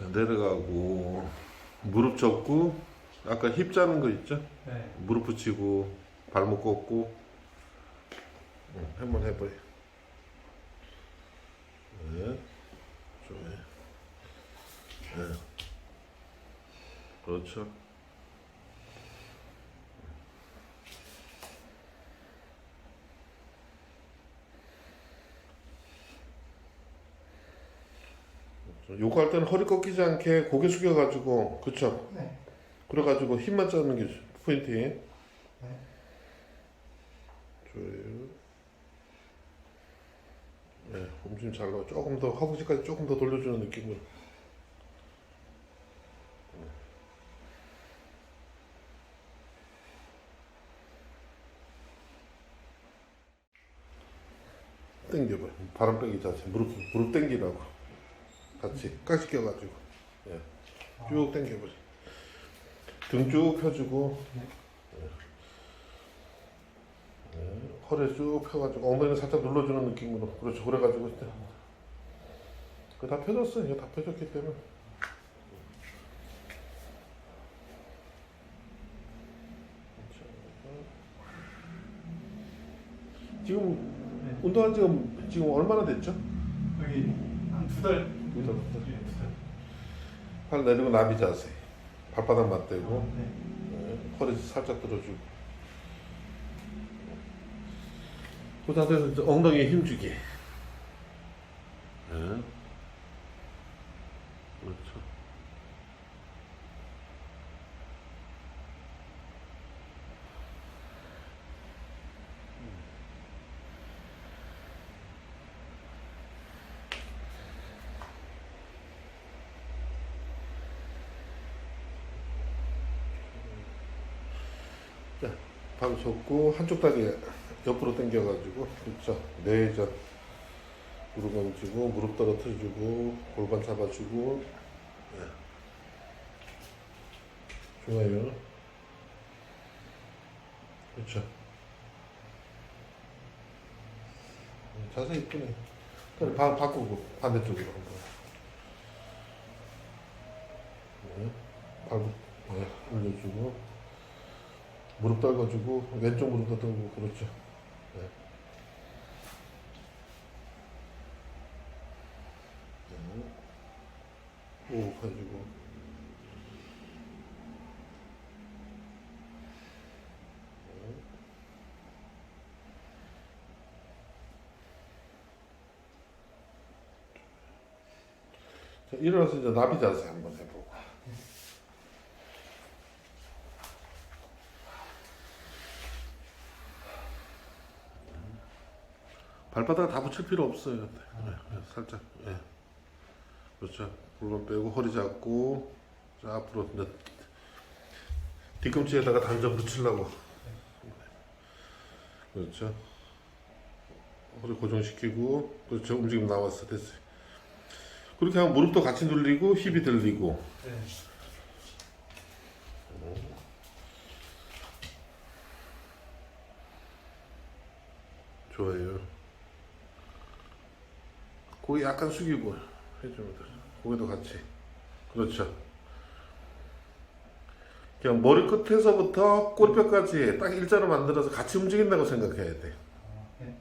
자, 내려가고 무릎 접고 아까 힙 자는 거 있죠? 네. 무릎 붙이고 발목 꺾고 응, 한번 해봐요. 네, 좋아요. 네. 그렇죠. 요거 할 때는 허리 꺾이지 않게 고개 숙여가지고 그쵸? 네. 그래가지고 힘만 짜는 게 포인트예요. 좋아요. 네, 움직임 잘 나와. 조금 더 허벅지까지 조금 더 돌려주는 느낌으로. 당겨봐. 바람 빼기 자세. 무릎 무릎 당기라고. 같이 깍지 껴가지고. 예. 쭉 당겨보자. 등쭉 펴주고. 허리 쭉 펴가지고 엉덩이를 살짝 눌러주는 느낌으로 그렇죠 그래가지고 이제 그다 펴졌어 이거 다 펴졌기 때문에 지금 네. 운동한 지가 지금 얼마나 됐죠? 여기 한 두 달. 팔 내리고 나비 자세. 발바닥 맞대고. 네. 네, 허리 살짝 들어주고. 그 자세에서 엉덩이에 힘 주기 네. 그렇죠 자, 발 접고 한쪽 다리 옆으로 당겨가지고 그렇죠. 내전. 무릎 얹고 무릎 떨어뜨려주고 골반 잡아주고 네. 좋아요. 그렇죠. 음, 자세 이쁘네. 그럼 바, 바꾸고 반대쪽으로 한번. 네. 발 네, 올려주고 무릎 떨궈주고 왼쪽 무릎도 떨고 그렇죠. 네. 네. 오 가지고 자, 일어나서 이제 나비 자세 한번 해보고. 발바닥 다 붙일 필요 없어요. 네, 네, 살짝. 예. 그렇죠. 골반 빼고 허리 잡고 자 앞으로 이제 뒤꿈치에다가 단전 붙이려고. 그렇죠. 허리 고정시키고 그렇죠. 움직임 나왔어 됐어요. 그렇게 하면 무릎도 같이 눌리고 힙이 들리고 네. 좋아요. 고개 약간 숙이고 해주면 돼. 고개도 같이. 그렇죠. 그냥 머리 끝에서부터 꼬리뼈까지 딱 일자로 만들어서 같이 움직인다고 생각해야 돼. 아, 네.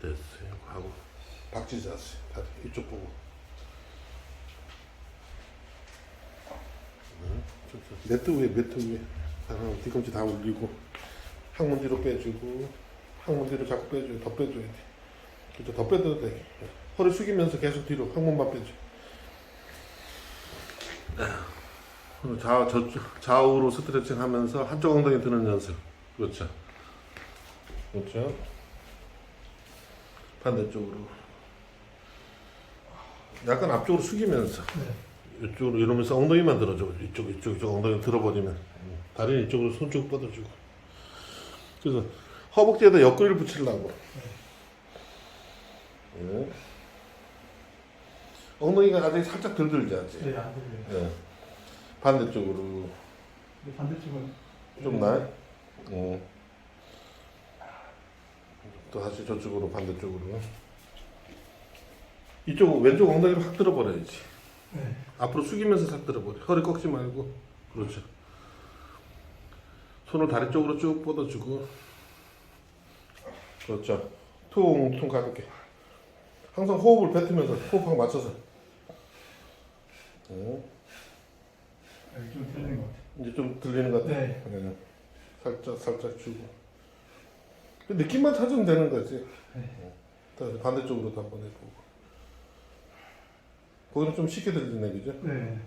됐어요. 하고 박지 자세. 다리 이쪽 보고. 응, 저, 저, 매트 위에 매트 위에. 하나 뒤꿈치 다 올리고 항문 뒤로 빼주고 항문 뒤로 자꾸 빼줘요. 더 빼줘야 돼. 그렇죠. 더 빼도 돼. 허리 숙이면서 계속 뒤로 항문만 빼줘. 좌, 저쪽, 좌우로 스트레칭 하면서 한쪽 엉덩이 드는 연습. 그렇죠. 그렇죠. 반대쪽으로. 약간 앞쪽으로 숙이면서. 네. 이쪽으로 이러면서 엉덩이만 들어줘. 이쪽, 이쪽, 이쪽 엉덩이 들어버리면. 다리는 이쪽으로 손 쭉 뻗어주고. 그래서 허벅지에다 옆구리를 붙이려고. 예. 엉덩이가 아직 살짝 덜 들지 않지? 네, 안 들려요. 예. 반대쪽으로 근데 반대쪽은 좀 나아? 어. 또 다시 저쪽으로 반대쪽으로. 이쪽 왼쪽 엉덩이를 확 들어버려야지. 네. 앞으로 숙이면서 싹 들어버려. 허리 꺾지 말고. 그렇죠. 손을 다리 쪽으로 쭉 뻗어주고. 그렇죠. 퉁퉁 가볍게. 항상 호흡을 뱉으면서 호흡하고 맞춰서. 네. 좀 들리는 것 같아요. 이제 좀 들리는 것 같아. 네. 네. 살짝 살짝 주고. 그 느낌만 찾으면 되는 거지. 네. 다시 반대쪽으로도 한번 해보고. 거기는 좀 쉽게 들리네, 그죠? 네.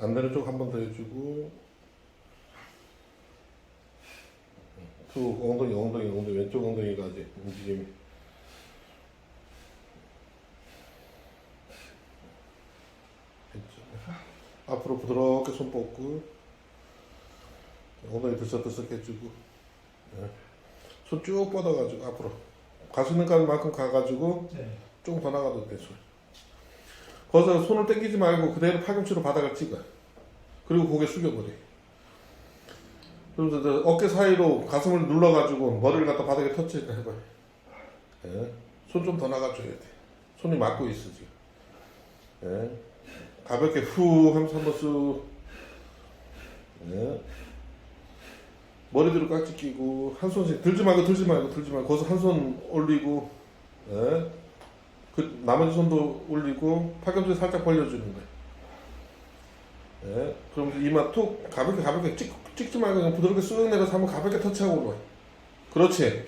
안되는 쪽 한 번 더 해주고. 툭 엉덩이 엉덩이 엉덩이 왼쪽 엉덩이가 아직 움직임이. 왼쪽. 앞으로 부드럽게 손 뻗고 엉덩이 들썩들썩 해주고 손쭉 뻗어가지고 앞으로 갈수 있는 만큼 가가지고 네. 조금 더 나가도 돼 손. 거기서 손을 당기지 말고 그대로 팔꿈치로 바닥을 찍어. 그리고 고개 숙여버려. 그러면서 저 어깨 사이로 가슴을 눌러가지고 머리를 갖다 바닥에 터치 해봐. 예. 손좀 더 나가줘야 돼. 손이 막고 있어 지금. 예. 가볍게 후 하면서 한번 쑥. 예. 머리 뒤로 깍지 끼고 한 손씩 들지 말고 들지 말고 들지 말고 거기서 한 손 올리고 예. 그 나머지 손도 올리고 팔꿈치 살짝 벌려주는 거야. 예. 그러면서 이마 툭 가볍게 가볍게 찍, 찍지 말고 그냥 부드럽게 쑥 내려서 한번 가볍게 터치하고 올라와. 그렇지.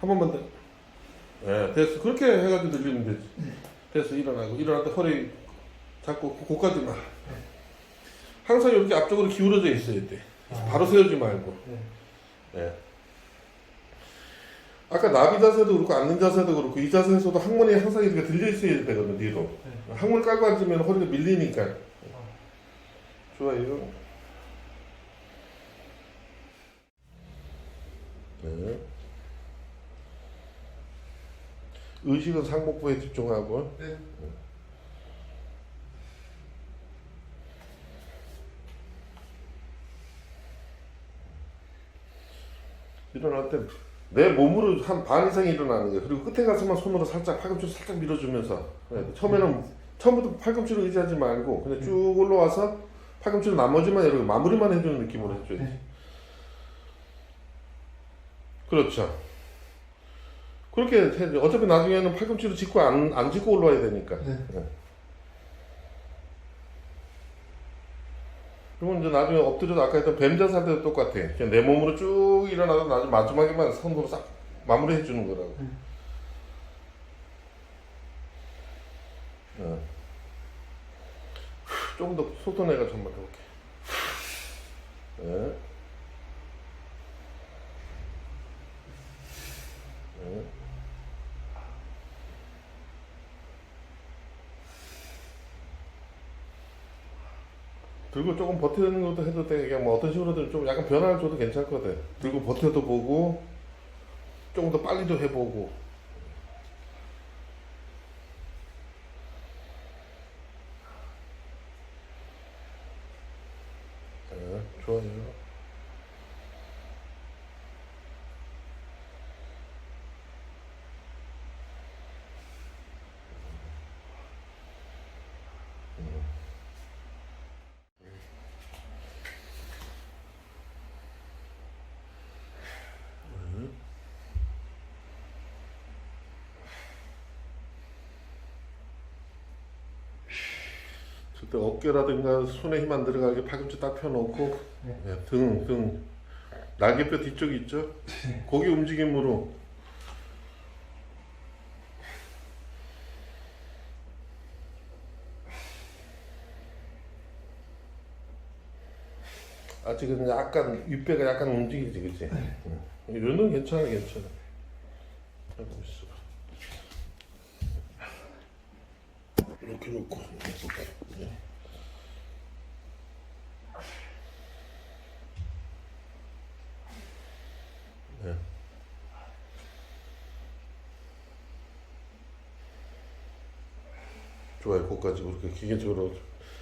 한 번만 더. 예, 됐어. 그렇게 해가지고 늘리면 되지. 됐어. 일어나고 일어날 때 허리 잡고 고까지만. 항상 이렇게 앞쪽으로 기울어져 있어야 돼. 바로 세우지 말고. 네. 예. 아까 나비 자세도 그렇고 앉는 자세도 그렇고 이 자세에서도 항문이 항상 이렇게 들려 있어야 되거든 뒤로. 네. 항문 깔고 앉으면 허리가 밀리니까. 좋아요. 네. 의식은 상복부에 집중하고. 네. 일어날 때 내 몸으로 한 반 이상 일어나는 거야. 그리고 끝에 가서만 손으로 살짝 팔꿈치로 살짝 밀어주면서 네, 처음에는 처음부터 팔꿈치로 의지하지 말고 그냥 쭉 올라와서 팔꿈치로 나머지만 이렇게 마무리만 해주는 느낌으로 해줘야지. 네. 그렇죠. 그렇게 해야지. 어차피 나중에는 팔꿈치로 짚고 안, 안 짚고 올라와야 되니까. 네. 그러면 이제 나중에 엎드려도 아까 했던 뱀 자세 할 때도 똑같아. 그냥 내 몸으로 쭉 일어나서 나중에 마지막에만 손으로 싹 마무리해 주는 거라고. 음. 어. 조금 더 속도 내가 한번 해볼게. 네. 네. 들고 조금 버티는 것도 해도 돼. 그냥 뭐 어떤 식으로든 좀 약간 변화를 줘도 괜찮거든. 들고 버텨도 보고, 조금 더 빨리도 해보고. 네, 좋아요. 절대 어깨라든가 손에 힘 안 들어가게 팔꿈치 딱 펴놓고 네. 예, 등, 등 날개뼈 뒤쪽 있죠? 고기 움직임으로 아직은 약간 윗배가 약간 움직이지 그치? 응. 이 정도는 괜찮아 괜찮아 하고 있어 이렇게 놓고 이렇게 예. 좋아요. 거기까지 그렇게 기계적으로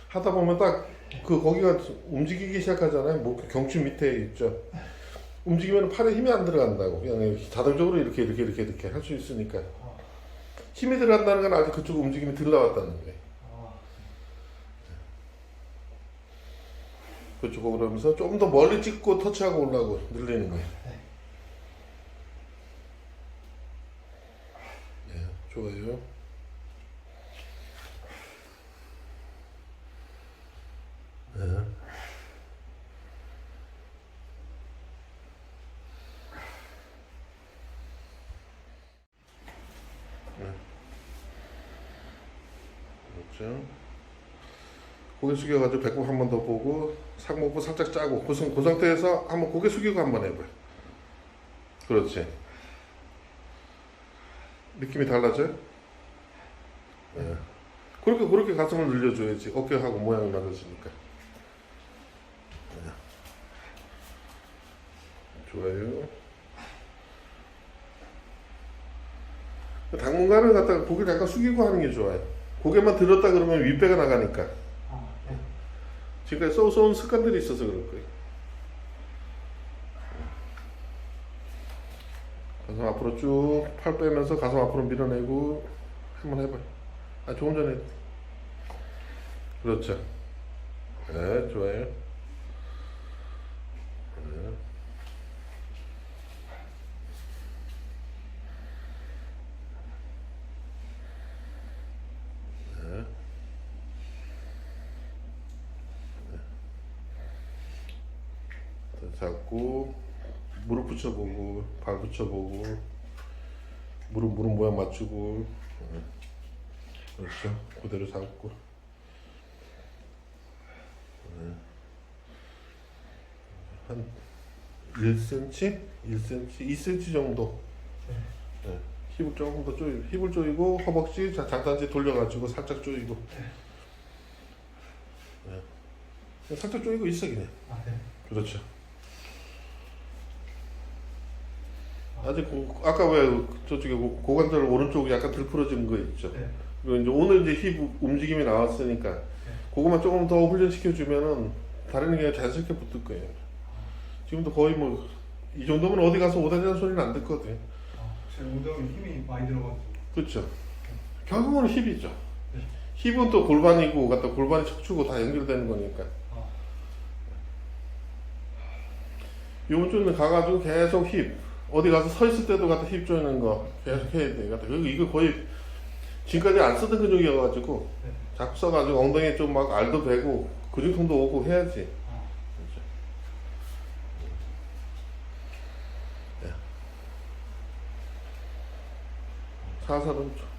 하다 보면 딱 그 거기가 움직이기 시작하잖아요. 뭐 그 경추 밑에 있죠. 움직이면 팔에 힘이 안 들어간다고 그냥 자동적으로 이렇게 이렇게 이렇게 이렇게 할 수 있으니까 힘이 들어간다는 건 아직 그쪽 움직임이 들 나왔다는 거예요. 그쪽으로 그러면서 좀 더 멀리 찍고 터치하고 올라고 늘리는 거예요. 좋아요. 네. 네. 그렇죠. 고개 숙여가지고 배꼽 한 번 더 보고 상복부 살짝 짜고 그, 상- 그 상태에서 한번 고개 숙이고 한번 해봐요. 그렇지. 느낌이 달라져요? 예. 그렇게 그렇게 가슴을 늘려줘야지 어깨하고 모양이 맞아지니까. 예. 좋아요. 당분간은 갖다가 고개를 약간 숙이고 하는 게 좋아요. 고개만 들었다 그러면 윗배가 나가니까. 아, 네. 지금까지 써온 습관들이 있어서 그럴 거예요. 가슴 앞으로 쭉 팔 빼면서 가슴 앞으로 밀어내고 한번 해봐요. 아 조금 전에 그렇죠. 네 좋아요. 네. 네. 자, 잡고 무릎 붙여보고 발 붙여보고 무릎 무릎 모양 맞추고 네. 그렇죠 그대로 잡고 네. 한 1cm, 1cm, 2cm 정도 네. 힙을 조금 더 조이 힙을 조이고 허벅지 자- 장단지 돌려가지고 살짝 조이고 네. 살짝 조이고 있어 그냥 아, 네. 그렇죠. 아직 고, 아까 왜 저쪽에 고- 고관절 오른쪽 약간 들풀어진 거 있죠. 네. 그리고 이제 오늘 이제 힙 움직임이 나왔으니까 그거만 조금 더 훈련시켜 주면은 다른 게 자연스럽게 붙을 거예요. 지금도 거의 뭐 이 정도면 어디 가서 오다니는 소리는 안 듣거든. 아, 제 엉덩이 힘이 많이 들어가지고. 그렇죠. 결국은 힙이죠. 네. 힙은 또 골반이고 갖다 골반이 척추고 다 연결되는 거니까. 아, 요번 주는 가가지고 계속 힙 어디 가서 서 있을 때도 갖다 힙 조이는 거 계속 해야 돼. 갖다 그리고 이거 거의 지금까지 안 쓰던 근육이어가지고 네. 자꾸 써가지고 엉덩이에 좀 막 알도 배고 근육통도 오고 해야지. 아, 사살은 좀